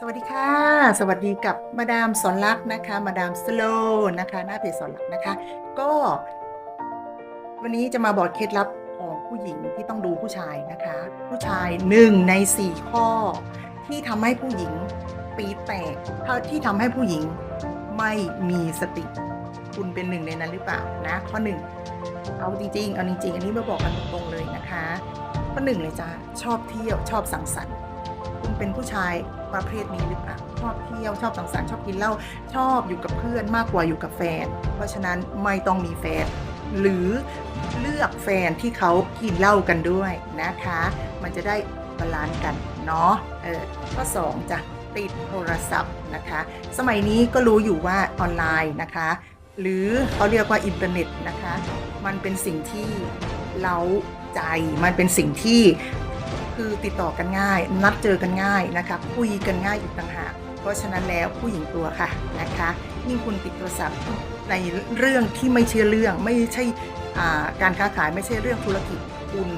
สวัสดีค่ะ สวัสดีกับมาดามสอนรักนะคะ มาดามสโลนะคะหน้าเพจสอนรักนะคะ ก็ วันนี้จะมาบอกเคล็ดลับของผู้หญิงที่ต้องดูผู้ชายนะคะ ผู้ชายหนึ่งในสี่ข้อ ที่ทำให้ผู้หญิงปีแตกที่ทำให้ผู้หญิงไม่มีสติ คุณเป็นหนึ่งในนั้นหรือเปล่านะ ข้อหนึ่งเอาจริงๆเอาจริงๆอันนี้มาบอกกันตรงๆเลยนะคะ ข้อหนึ่งเลยจ้าชอบเที่ยวชอบสังสรรค์ เป็นผู้ชายประเภทนี้หรือเปล่าชอบเที่ยวชอบสังสรรค์ชอบกินเหล้าชอบอยู่กับเพื่อนมากกว่าอยู่กับแฟน เพราะฉะนั้นไม่ต้องมีแฟน หรือเลือกแฟนที่เขากินเหล้ากันด้วยนะคะ มันจะได้บาลานซ์กันเนาะเออข้อ2จะติดโทรศัพท์นะคะ สมัยนี้ก็รู้อยู่ว่าออนไลน์นะคะ หรือเขาเรียกว่าอินเทอร์เน็ตนะคะ มันเป็นสิ่งที่เล้าใจมันเป็นสิ่งที่ คือติดต่อกันง่าย นัดเจอกันง่ายนะคะคุยกันง่ายอีกต่างหากเพราะฉะนั้นแล้วผู้หญิงตัวค่ะนะคะยิ่งคุณติดโทรศัพท์ในเรื่องที่ไม่ใช่เรื่อง ไม่ใช่การค้าขายไม่ใช่เรื่องธุรกิจคุณ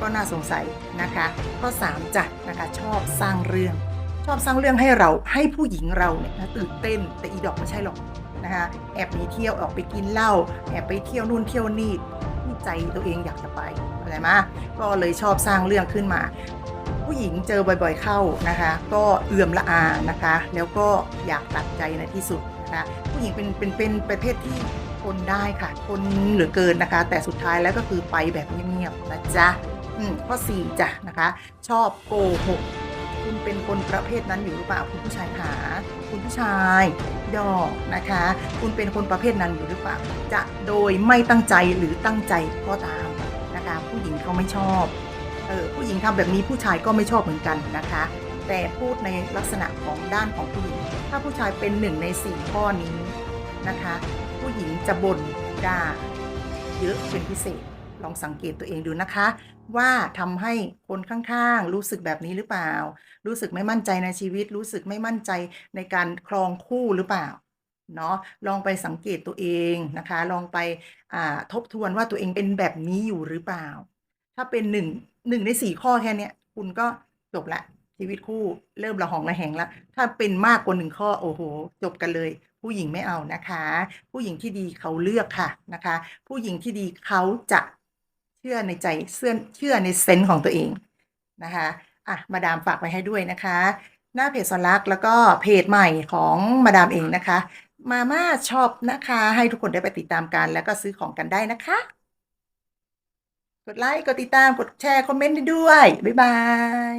ก็น่าสงสัยนะคะข้อ3จ้ะนะคะชอบสร้างเรื่อง ชอบสร้างเรื่องให้เราให้ผู้หญิงเราเนี่ยนะตื่นเต้นแต่อีดอกไม่ใช่หรอกนะคะแอบหนีเที่ยวออกไปกินเหล้าแอบไปเที่ยวนู่นเที่ยวนี่ ใจตัวเองอยากจะไปอะไรมาก็เลยชอบสร้างเรื่องขึ้นมา ผู้หญิงเจอบ่อยๆเข้านะคะ ก็เอื่อมละอานะคะ แล้วก็อยากตัดใจในที่สุดนะคะผู้หญิงเป็นเป็นเป็นประเภทที่ทนได้ค่ะทนเหลือเกินนะคะ แต่สุดท้ายแล้วก็คือไปแบบเงียบๆนะจ๊ะอืมข้อ4จ้ะนะคะ ชอบโกหกคุณเป็นคนประเภทนั้นอยู่หรือเปล่าคุณผู้ชายหาคุณผู้ชาย ดอกนะคะ คุณเป็นคนประเภทนั้นอยู่หรือเปล่า จะโดยไม่ตั้งใจหรือตั้งใจก็ตามนะคะ ผู้หญิงเขาไม่ชอบเออผู้หญิงทำแบบนี้ผู้ชายก็ไม่ชอบเหมือนกันนะคะ แต่พูดในลักษณะของด้านของผู้หญิง ถ้าผู้ชายเป็นหนึ่งในสี่ข้อนี้นะคะ ผู้หญิงจะบ่นด่าเยอะเป็นพิเศษ ลองสังเกตตัวเองดูนะคะ ว่าทำให้คนข้างๆ รู้สึกแบบนี้หรือเปล่า รู้สึกไม่มั่นใจในชีวิต รู้สึกไม่มั่นใจในการครองคู่หรือเปล่าเนาะลองไปสังเกตตัวเองนะคะ ลองไปทบทวนว่าตัวเองเป็นแบบนี้อยู่หรือเปล่า ถ้าเป็นหนึ่งหนึ่งในสี่ข้อแค่นี้คุณก็จบละชีวิตคู่เริ่มระหองระแหงละถ้าเป็นมากกว่าหนึ่งข้อโอ้โห จบกันเลย ผู้หญิงไม่เอานะคะ ผู้หญิงที่ดีเขาเลือกค่ะนะคะ ผู้หญิงที่ดีเขาจะ ชื่อในใจเชื่อเชื่อในเซนส์ของตัวเองนะคะอะมาดามฝากไว้ให้ด้วยนะคะ หน้าเพจสลักแล้วก็เพจใหม่ของมาดามเองนะคะ มาม่าช็อปนะคะ ให้ทุกคนได้ไปติดตามกัน แล้วก็ซื้อของกันได้นะคะ กดไลค์กดติดตามกดแชร์ คอมเมนต์ได้ด้วย บ๊ายบาย